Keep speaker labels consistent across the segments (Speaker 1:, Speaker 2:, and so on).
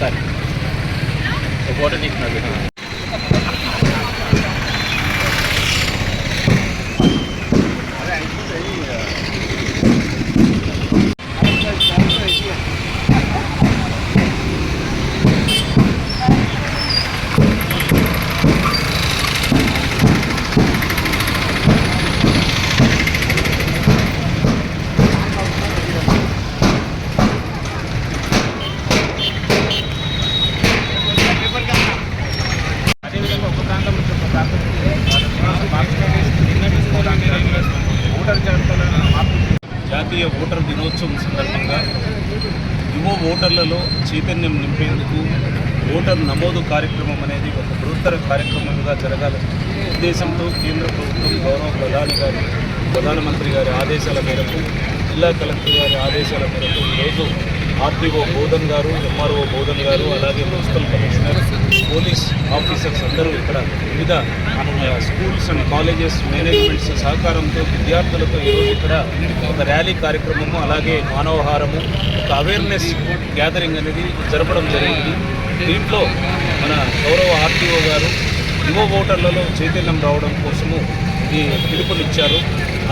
Speaker 1: ఒకసారి ఫోటో తీసుకున్నాడు
Speaker 2: జాతీయ ఓటర్ దినోత్సవం సందర్భంగా యువ ఓటర్లలో చైతన్యం నింపేందుకు ఓటర్ నమోదు కార్యక్రమం అనేది ఒక బృహత్తర కార్యక్రమంగా జరగాలి ఉద్దేశంతో కేంద్ర ప్రభుత్వం గౌరవ ప్రధాని గారి ప్రధానమంత్రి గారి ఆదేశాల మేరకు జిల్లా కలెక్టర్ గారి ఆదేశాల మేరకు ఈరోజు ఆర్టీఓ బోధన్ గారు ఎంఆర్ఓ బోధన్ గారు అలాగే మున్సిపల్ కమిషనర్ పోలీస్ ఆఫీసర్స్ అందరూ ఇక్కడ వివిధ స్కూల్స్ అండ్ కాలేజెస్ మేనేజ్మెంట్స్ సహకారంతో విద్యార్థులతో ఈరోజు ఇక్కడ ఒక ర్యాలీ కార్యక్రమము అలాగే మానవహారము ఒక అవేర్నెస్ గ్యాదరింగ్ అనేది జరపడం జరిగింది. దీంట్లో మన గౌరవ ఆర్టీఓ గారు యువ ఓటర్లలో చైతన్యం రావడం కోసము ఈ పిలుపునిచ్చారు.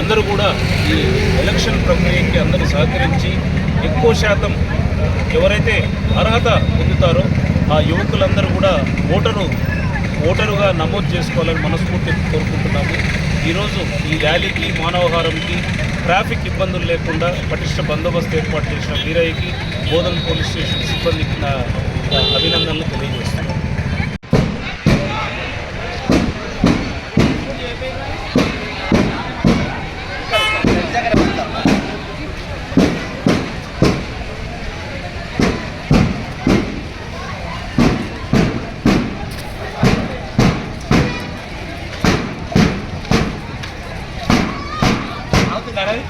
Speaker 2: అందరూ కూడా ఈ ఎలక్షన్ ప్రక్రియకి అందరూ సహకరించి ఎక్కువ శాతం ఎవరైతే అర్హత పొందుతారో ఆ యువకులందరూ కూడా ఓటరు ఓటరుగా నమోదు చేసుకోవాలని మనస్ఫూర్తి కోరుకుంటున్నాము. ఈరోజు ఈ ర్యాలీకి మానవహారంకి ట్రాఫిక్ ఇబ్బందులు లేకుండా పటిష్ట బందోబస్తు ఏర్పాటు చేసిన వీరయ్యకి బోధన్ పోలీస్ స్టేషన్ సిబ్బందికి నా అభినందనలు తెలియజేస్తాను দাঁড়াই।